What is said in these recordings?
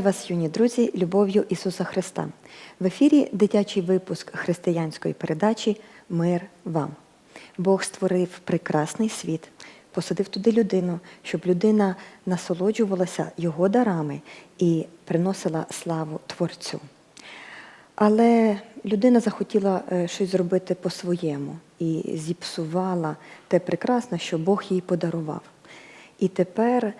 Вітаю вас, юні друзі, любов'ю Ісуса Христа. В ефірі дитячий випуск християнської передачі Мир вам. Бог створив прекрасний світ, посадив туди людину, щоб людина насолоджувалася його дарами і приносила славу Творцю. Але людина захотіла е, щось зробити по-своєму і зіпсувала те прекрасне, що Бог їй подарував. І тепер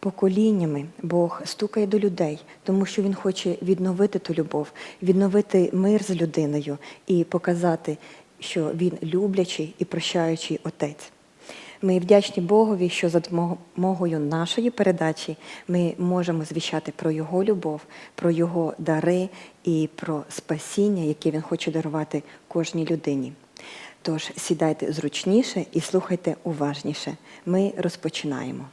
поколіннями Бог стукає до людей, тому що Він хоче відновити ту любов, відновити мир з людиною і показати, що Він люблячий і прощаючий Отець. Ми вдячні Богові, що за допомогою нашої передачі ми можемо звіщати про Його любов, про Його дари і про спасіння, яке Він хоче дарувати кожній людині. Тож сідайте зручніше і слухайте уважніше. Ми розпочинаємо.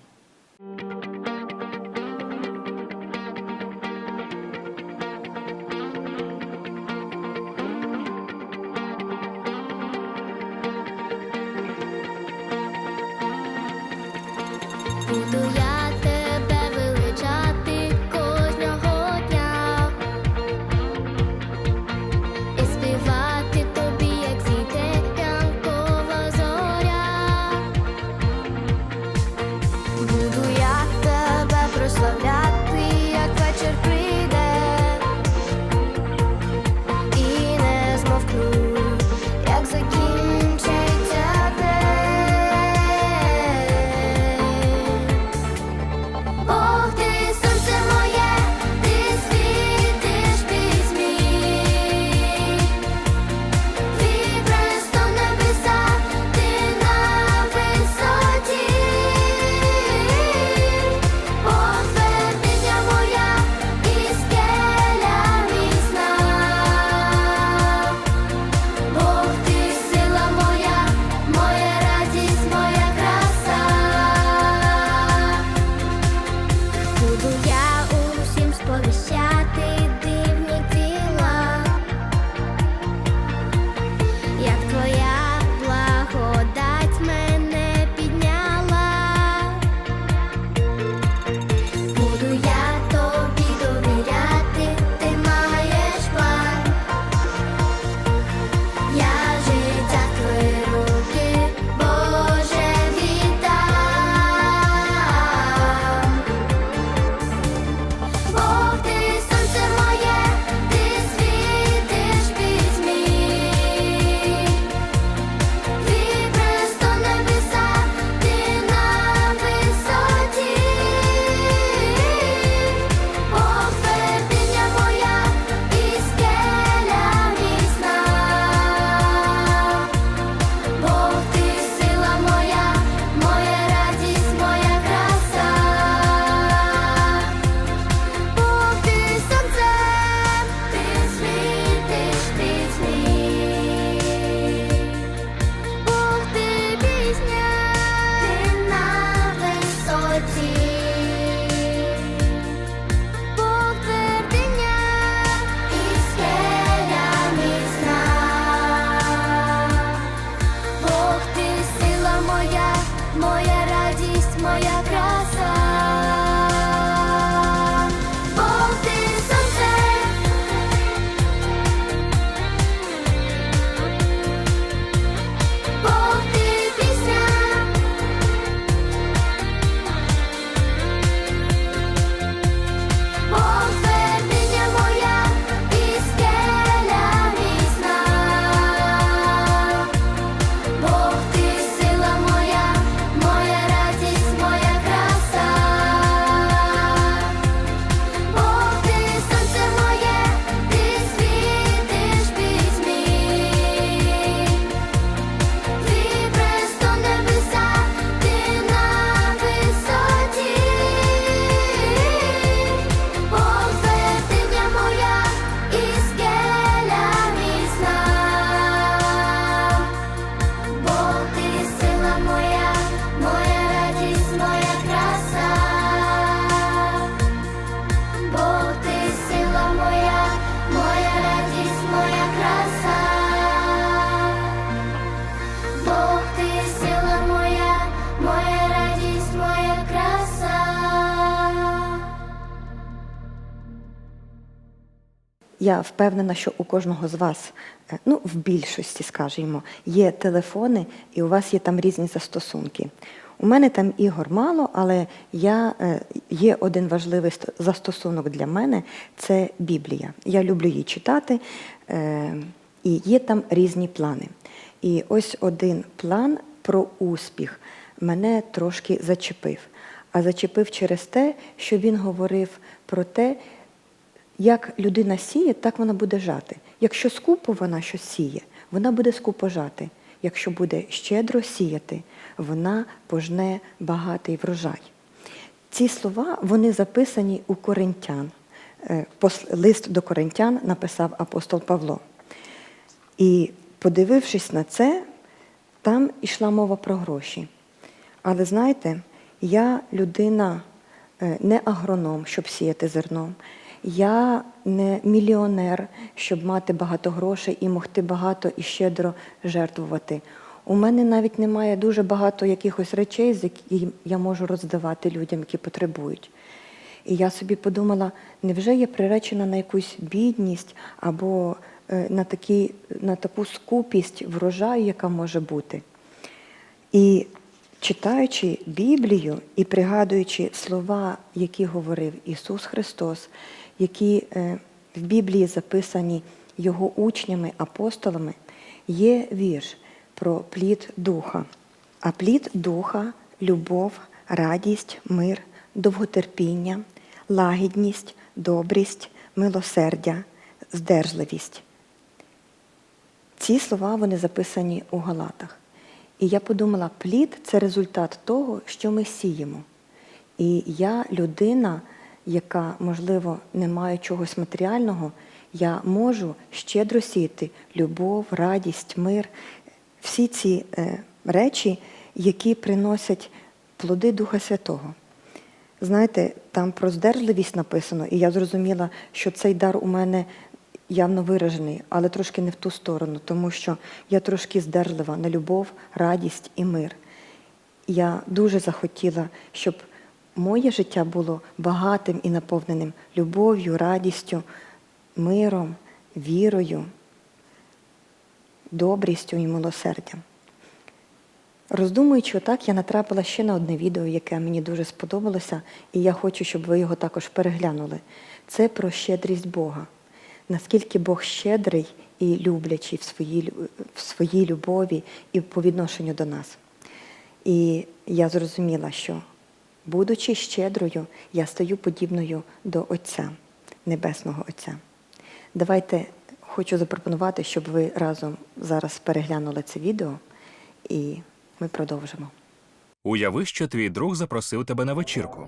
Я впевнена, що у кожного з вас, е, ну в більшості, скажімо, є телефони, і у вас є там різні застосунки. У мене там ігор мало, але я, е, є один важливий застосунок для мене це Біблія. Я люблю її читати, е, і є там різні плани. І ось один план про успіх мене трошки зачепив. А зачепив через те, що він говорив про те, як людина сіє, так вона буде жати. Якщо скупо вона щось сіє, вона буде скупо жати. Якщо буде щедро сіяти, вона пожне багатий врожай. Ці слова вони записані у Коринтян. Е, Лист до Коринтян написав апостол Павло. І подивившись на це, там йшла мова про гроші. Але знаєте, я людина е, не агроном, щоб сіяти зерно. Я не мільйонер, щоб мати багато грошей і могти багато і щедро жертвувати. У мене навіть немає дуже багато якихось речей, з яких я можу роздавати людям, які потребують. І я собі подумала, невже я приречена на якусь бідність або е, на, такі, на таку скупість врожаю, яка може бути? І читаючи Біблію і пригадуючи слова, які говорив Ісус Христос, які е, в Біблії записані Його учнями, апостолами, є вірш про плід духа. А плід духа любов, радість, мир, довготерпіння, лагідність, добрість, милосердя, здержливість. Ці слова вони записані у Галатах. І я подумала, плід це результат того, що ми сіємо. І я людина, яка, можливо, не має чогось матеріального, я можу щедро сіяти любов, радість, мир, всі ці е, речі, які приносять плоди Духа Святого. Знаєте, там про здержливість написано, і я зрозуміла, що цей дар у мене явно виражений, але трошки не в ту сторону, тому що я трошки здержлива на любов, радість і мир. Я дуже захотіла, щоб моє життя було багатим і наповненим любов'ю, радістю, миром, вірою, добрістю і милосердям. Роздумуючи отак, я натрапила ще на одне відео, яке мені дуже сподобалося, і я хочу, щоб ви його також переглянули. Це про щедрість Бога. Наскільки Бог щедрий і люблячий в своїй, в своїй любові і по відношенню до нас. І я зрозуміла, що, будучи щедрою, я стаю подібною до Отця, Небесного Отця. Давайте хочу запропонувати, щоб ви разом зараз переглянули це відео, і ми продовжимо. Уяви, що твій друг запросив тебе на вечірку.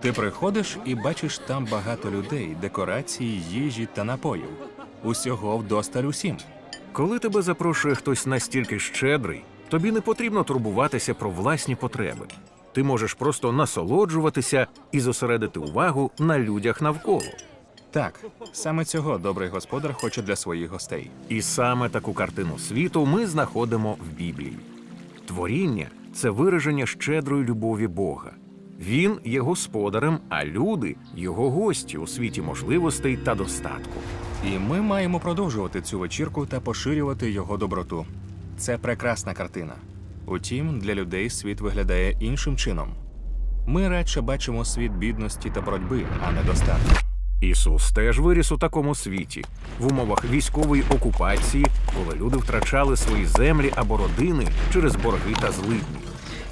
Ти приходиш і бачиш там багато людей, декорації, їжі та напоїв. Усього вдосталь усім. Коли тебе запрошує хтось настільки щедрий, тобі не потрібно турбуватися про власні потреби. Ти можеш просто насолоджуватися і зосередити увагу на людях навколо. Так, саме цього добрий господар хоче для своїх гостей. І саме таку картину світу ми знаходимо в Біблії. Творіння це вираження щедрої любові Бога. Він є господарем, а люди його гості у світі можливостей та достатку. І ми маємо продовжувати цю вечірку та поширювати його доброту. Це прекрасна картина. Утім, для людей світ виглядає іншим чином. Ми радше бачимо світ бідності та боротьби, а не достатку. Ісус теж виріс у такому світі, в умовах військової окупації, коли люди втрачали свої землі або родини через борги та злидні.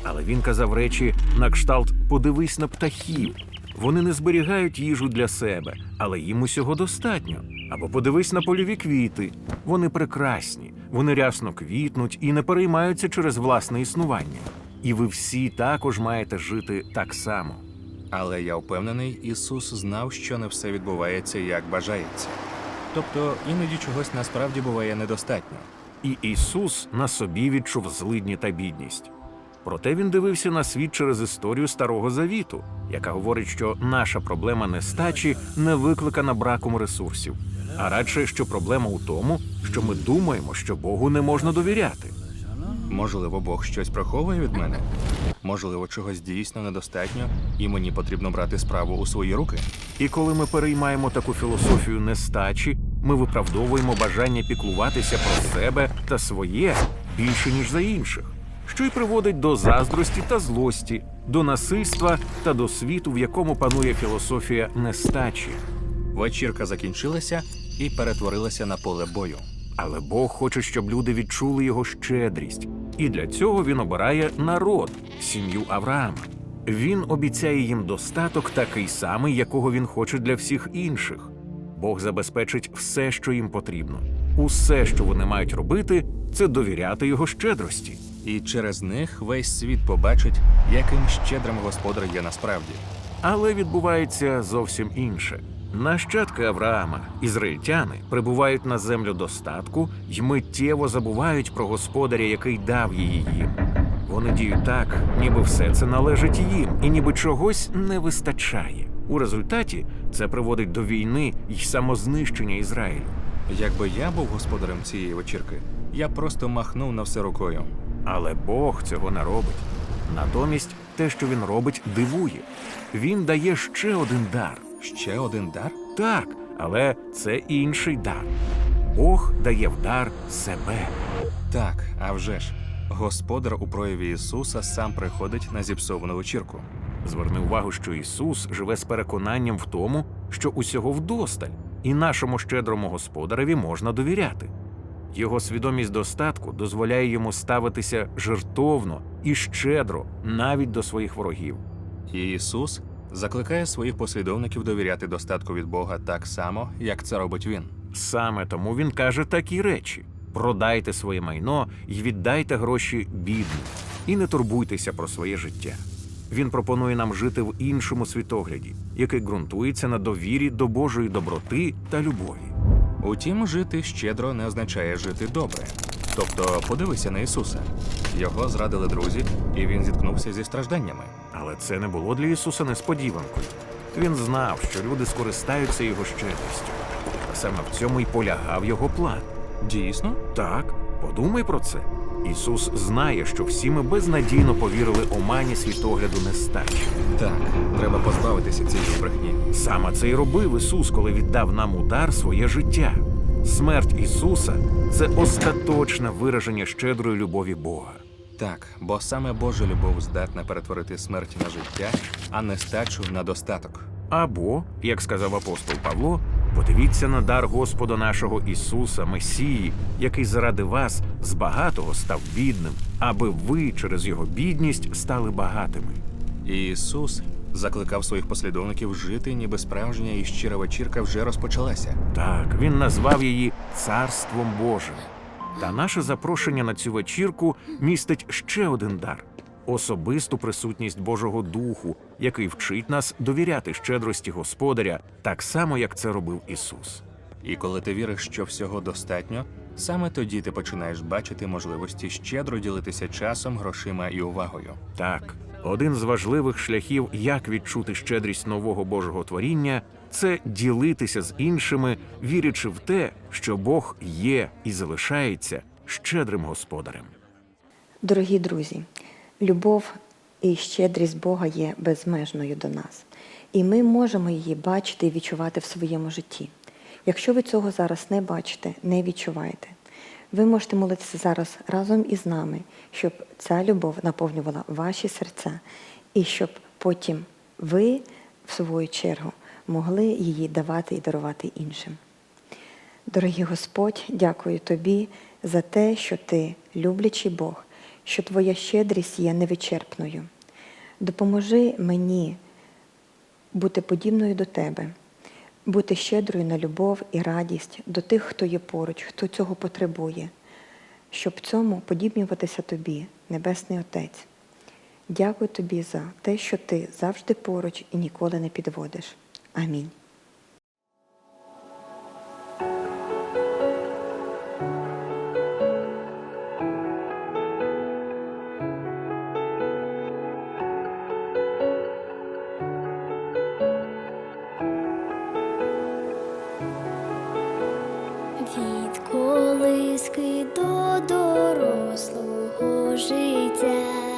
Але він казав речі на кшталт подивись на птахів. Вони не зберігають їжу для себе, але їм усього достатньо. Або подивись на польові квіти. Вони прекрасні, вони рясно квітнуть і не переймаються через власне існування. І ви всі також маєте жити так само. Але я впевнений, Ісус знав, що не все відбувається як бажається. Тобто іноді чогось насправді буває недостатньо. І Ісус на собі відчув злидні та бідність. Проте він дивився на світ через історію Старого Завіту, яка говорить, що наша проблема нестачі не викликана браком ресурсів, а радше, що проблема у тому, що ми думаємо, що Богу не можна довіряти. Можливо, Бог щось приховує від мене? Можливо, чогось дійсно недостатньо, і мені потрібно брати справу у свої руки. І коли ми переймаємо таку філософію нестачі, ми виправдовуємо бажання піклуватися про себе та своє більше, ніж за інших, що й приводить до заздрості та злості, до насильства та до світу, в якому панує філософія нестачі. Вечірка закінчилася і перетворилася на поле бою. Але Бог хоче, щоб люди відчули його щедрість, і для цього він обирає народ, сім'ю Авраама. Він обіцяє їм достаток такий самий, якого він хоче для всіх інших. Бог забезпечить все, що їм потрібно. Усе, що вони мають робити, це довіряти його щедрості. І через них весь світ побачить, яким щедрим господар є насправді. Але відбувається зовсім інше. Нащадки Авраама, ізраїльтяни, прибувають на землю достатку й миттєво забувають про господаря, який дав її їм. Вони діють так, ніби все це належить їм, і ніби чогось не вистачає. У результаті це приводить до війни й самознищення Ізраїлю. Якби я був господарем цієї вечірки, я просто махнув на все рукою. Але Бог цього не робить. Натомість те, що він робить, дивує. Він дає ще один дар. Ще один дар? Так, але це інший дар. Бог дає в дар себе. Так, а вже ж. Господар у прояві Ісуса сам приходить на зіпсовану вечірку. Зверни увагу, що Ісус живе з переконанням в тому, що усього вдосталь, і нашому щедрому господареві можна довіряти. Його свідомість достатку дозволяє йому ставитися жертовно і щедро навіть до своїх ворогів. І Ісус закликає своїх послідовників довіряти достатку від Бога так само, як це робить Він. Саме тому він каже такі речі: продайте своє майно і віддайте гроші бідним, і не турбуйтеся про своє життя. Він пропонує нам жити в іншому світогляді, який ґрунтується на довірі до Божої доброти та любові. Утім, жити щедро не означає жити добре. Тобто, подивися на Ісуса. Його зрадили друзі, і він зіткнувся зі стражданнями. Але це не було для Ісуса несподіванкою. Він знав, що люди скористаються його щедрістю. Саме в цьому й полягав його план. Дійсно? Так, подумай про це. Ісус знає, що всі ми безнадійно повірили омані світогляду нестачі. Так, треба позбавитися цієї брехні. Саме це й робив Ісус, коли віддав нам удар своє життя. Смерть Ісуса це остаточне вираження щедрої любові Бога. Так, бо саме Божа любов здатна перетворити смерть на життя, а нестачу на достаток. Або, як сказав апостол Павло, подивіться на дар Господа нашого Ісуса, Месії, який заради вас з багатого став бідним, аби ви через його бідність стали багатими. Ісус закликав своїх послідовників жити, ніби справжня і щира вечірка вже розпочалася. Так, він назвав її Царством Божим. Та наше запрошення на цю вечірку містить ще один дар особисту присутність Божого Духу, який вчить нас довіряти щедрості Господаря, так само, як це робив Ісус. І коли ти віриш, що всього достатньо, саме тоді ти починаєш бачити можливості щедро ділитися часом, грошима і увагою. Так, один з важливих шляхів, як відчути щедрість нового Божого творіння, це ділитися з іншими, вірячи в те, що Бог є і залишається щедрим господарем. Дорогі друзі, любов і щедрість Бога є безмежною до нас, і ми можемо її бачити і відчувати в своєму житті. Якщо ви цього зараз не бачите, не відчуваєте, ви можете молитися зараз разом із нами, щоб ця любов наповнювала ваші серця, і щоб потім ви, в свою чергу, могли її давати і дарувати іншим. Дорогий Господь, дякую Тобі за те, що Ти люблячий Бог, що Твоя щедрість є невичерпною. Допоможи мені бути подібною до Тебе, бути щедрою на любов і радість до тих, хто є поруч, хто цього потребує, щоб цьому подібнюватися Тобі, Небесний Отець. Дякую Тобі за те, що Ти завжди поруч і ніколи не підводиш. Амінь. дітки до дорослого життя.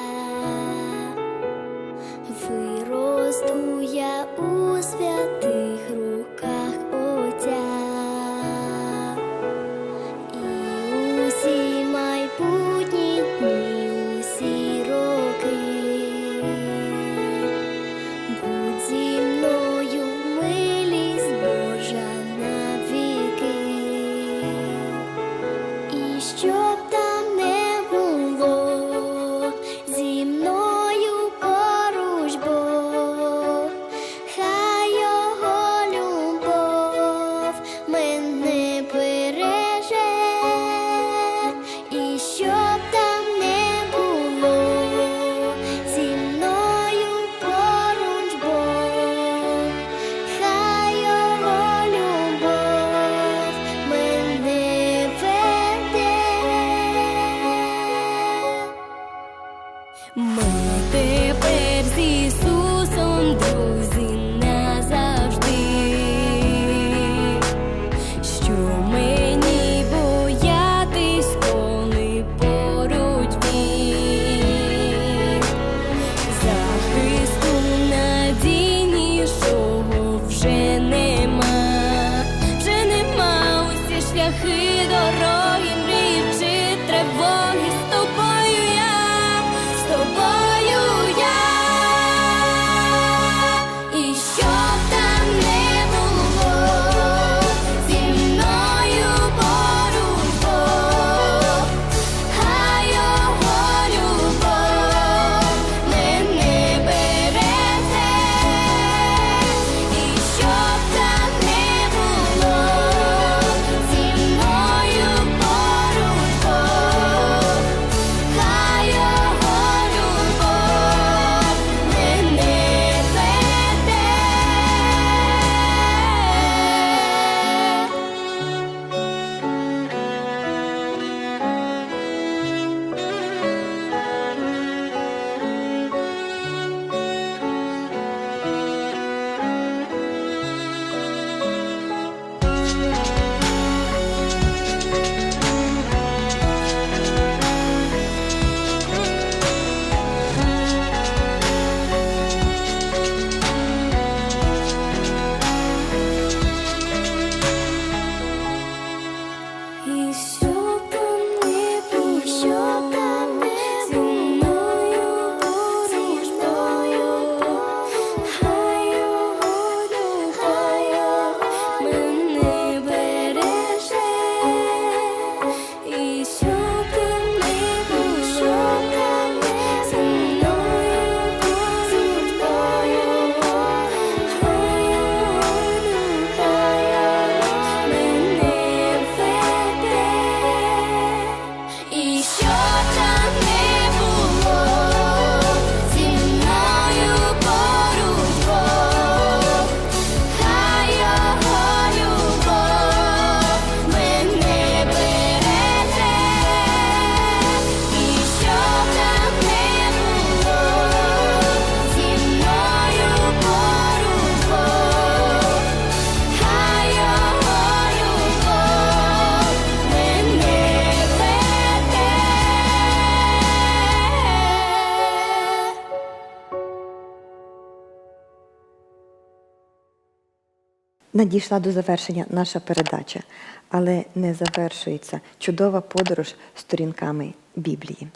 Надійшла до завершення наша передача, але не завершується чудова подорож сторінками Біблії.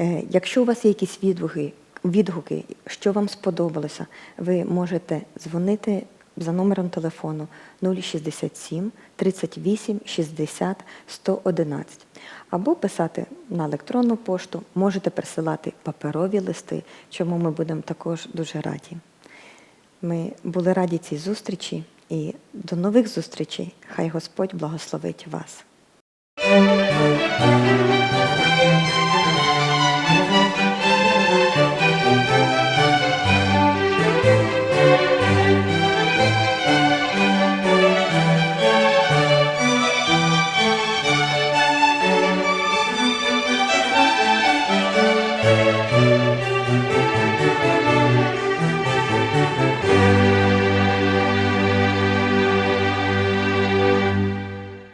Е, якщо у вас є якісь відгуки, відгуки, що вам сподобалося, ви можете дзвонити за номером телефону 067 38 60 111 або писати на електронну пошту, можете присилати паперові листи, чому ми будемо також дуже раді. Ми були раді цій зустрічі. І до нових зустрічей. Хай Господь благословить вас.